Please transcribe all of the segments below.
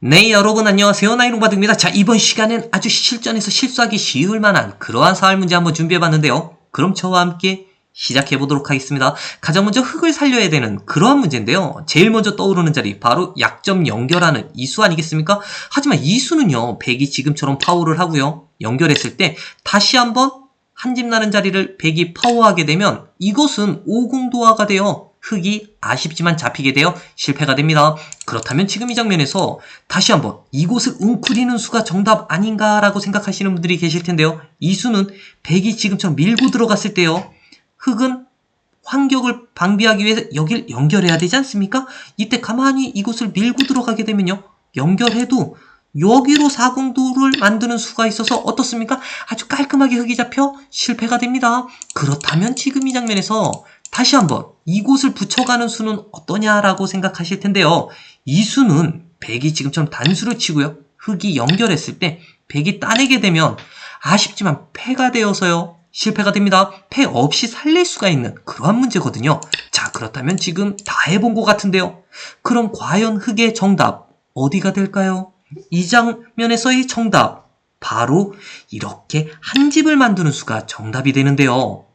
네, 여러분 안녕하세요. 나이롱바드입니다. 자, 이번 시간엔 아주 실전에서 실수하기 쉬울 만한 그러한 사활 문제 한번 준비해봤는데요. 그럼 저와 함께 시작해보도록 하겠습니다. 가장 먼저 흙을 살려야 되는 그러한 문제인데요. 제일 먼저 떠오르는 자리, 바로 약점 연결하는 이수 아니겠습니까? 하지만 이수는요, 백이 지금처럼 파워를 하고요. 연결했을 때 다시 한번 한 집 나는 자리를 백이 파워하게 되면 이것은 오공도화가 되어 흙이 아쉽지만 잡히게 되어 실패가 됩니다. 그렇다면 지금 이 장면에서 다시 한번 이곳을 웅크리는 수가 정답 아닌가라고 생각하시는 분들이 계실 텐데요. 이 수는 백이 지금처럼 밀고 들어갔을 때요. 흙은 환격을 방비하기 위해서 여길 연결해야 되지 않습니까? 이때 가만히 이곳을 밀고 들어가게 되면요. 연결해도 여기로 사공도를 만드는 수가 있어서 어떻습니까? 아주 깔끔하게 흙이 잡혀 실패가 됩니다. 그렇다면 지금 이 장면에서 다시 한번 이곳을 붙여가는 수는 어떠냐라고 생각하실 텐데요. 이 수는 백이 지금처럼 단수를 치고요. 흙이 연결했을 때 백이 따내게 되면 아쉽지만 패가 되어서요. 실패가 됩니다. 패 없이 살릴 수가 있는 그러한 문제거든요. 자, 그렇다면 지금 다 해본 것 같은데요. 그럼 과연 흙의 정답 어디가 될까요? 이 장면에서의 정답 바로 이렇게 한 집을 만드는 수가 정답이 되는데요.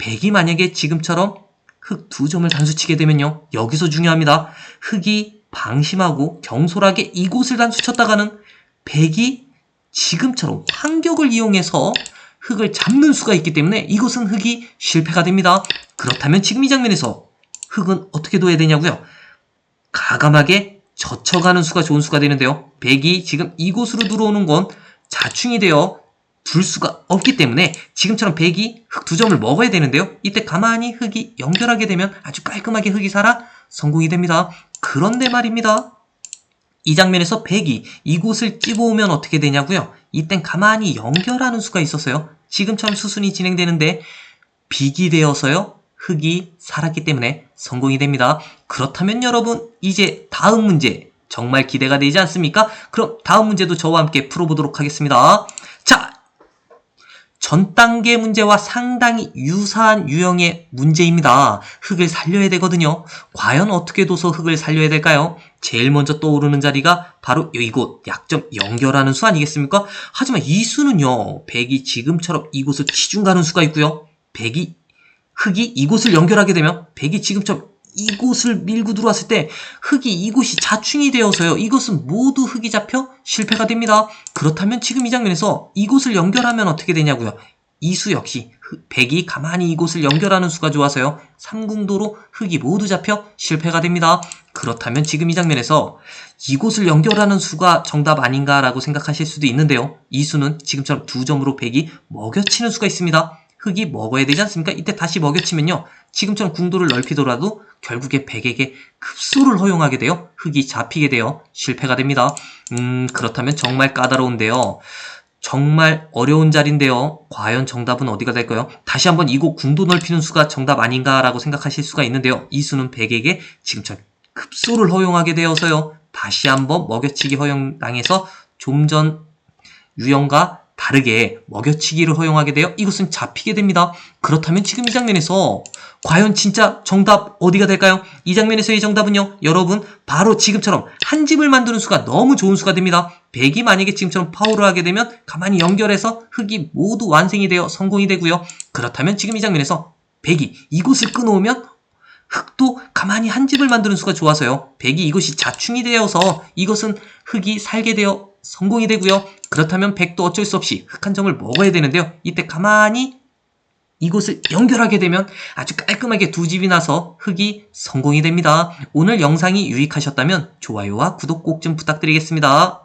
백이 만약에 지금처럼 흙두 점을 단수치게 되면요. 여기서 중요합니다. 흙이 방심하고 경솔하게 이곳을 단수쳤다가는 백이 지금처럼 환격을 이용해서 흙을 잡는 수가 있기 때문에 이곳은 흙이 실패가 됩니다. 그렇다면 지금 이 장면에서 흙은 어떻게 둬야 되냐고요? 가감하게 젖혀가는 수가 좋은 수가 되는데요. 백이 지금 이곳으로 들어오는 건 자충이 되어 둘 수가 없기 때문에 지금처럼 백이 흙두 점을 먹어야 되는데요. 이때 가만히 흙이 연결하게 되면 아주 깔끔하게 흙이 살아 성공이 됩니다. 그런데 말입니다. 이 장면에서 백이 이곳을 찝어오면 어떻게 되냐고요? 이땐 가만히 연결하는 수가 있었어요. 지금처럼 수순이 진행되는데 빅이 되어서요. 흙이 살았기 때문에 성공이 됩니다. 그렇다면 여러분 이제 다음 문제 정말 기대가 되지 않습니까? 그럼 다음 문제도 저와 함께 풀어보도록 하겠습니다. 자, 전 단계 문제와 상당히 유사한 유형의 문제입니다. 흙을 살려야 되거든요. 과연 어떻게 둬서 흙을 살려야 될까요? 제일 먼저 떠오르는 자리가 바로 이곳 약점 연결하는 수 아니겠습니까? 하지만 이 수는요. 백이 지금처럼 이곳을 치중 가는 수가 있고요. 백이 흙이 이곳을 연결하게 되면 백이 지금처럼 이곳을 밀고 들어왔을 때 흙이 이곳이 자충이 되어서요. 이것은 모두 흙이 잡혀 실패가 됩니다. 그렇다면 지금 이 장면에서 이곳을 연결하면 어떻게 되냐고요. 이 수 역시 흙- 백이 가만히 이곳을 연결하는 수가 좋아서요. 삼궁도로 흙이 모두 잡혀 실패가 됩니다. 그렇다면 지금 이 장면에서 이곳을 연결하는 수가 정답 아닌가라고 생각하실 수도 있는데요. 이 수는 지금처럼 두 점으로 백이 먹여치는 수가 있습니다. 흙이 먹어야 되지 않습니까? 이때 다시 먹여치면요. 지금처럼 궁도를 넓히더라도 결국에 백에게 급소를 허용하게 되어 흙이 잡히게 되어 실패가 됩니다. 음, 그렇다면 정말 까다로운데요. 정말 어려운 자리인데요. 과연 정답은 어디가 될까요? 다시 한번 이곳 궁도 넓히는 수가 정답 아닌가라고 생각하실 수가 있는데요. 이 수는 백에게 지금처럼 급소를 허용하게 되어서요. 다시 한번 먹여치기 허용당해서 좀 전 유형과 다르게 먹여치기를 허용하게 되어 이것은 잡히게 됩니다. 그렇다면 지금 이 장면에서 과연 진짜 정답 어디가 될까요? 이 장면에서의 정답은요. 여러분 바로 지금처럼 한 집을 만드는 수가 너무 좋은 수가 됩니다. 백이 만약에 지금처럼 파워를 하게 되면 가만히 연결해서 흙이 모두 완성이 되어 성공이 되고요. 그렇다면 지금 이 장면에서 백이 이곳을 끊어오면 흙도 가만히 한 집을 만드는 수가 좋아서요. 백이 이것이 자충이 되어서 이것은 흙이 살게 되어 성공이 되고요. 그렇다면 백도 어쩔 수 없이 흙한 점을 먹어야 되는데요. 이때 가만히 이곳을 연결하게 되면 아주 깔끔하게 두 집이 나서 흙이 성공이 됩니다. 오늘 영상이 유익하셨다면 좋아요와 구독 꼭 좀 부탁드리겠습니다.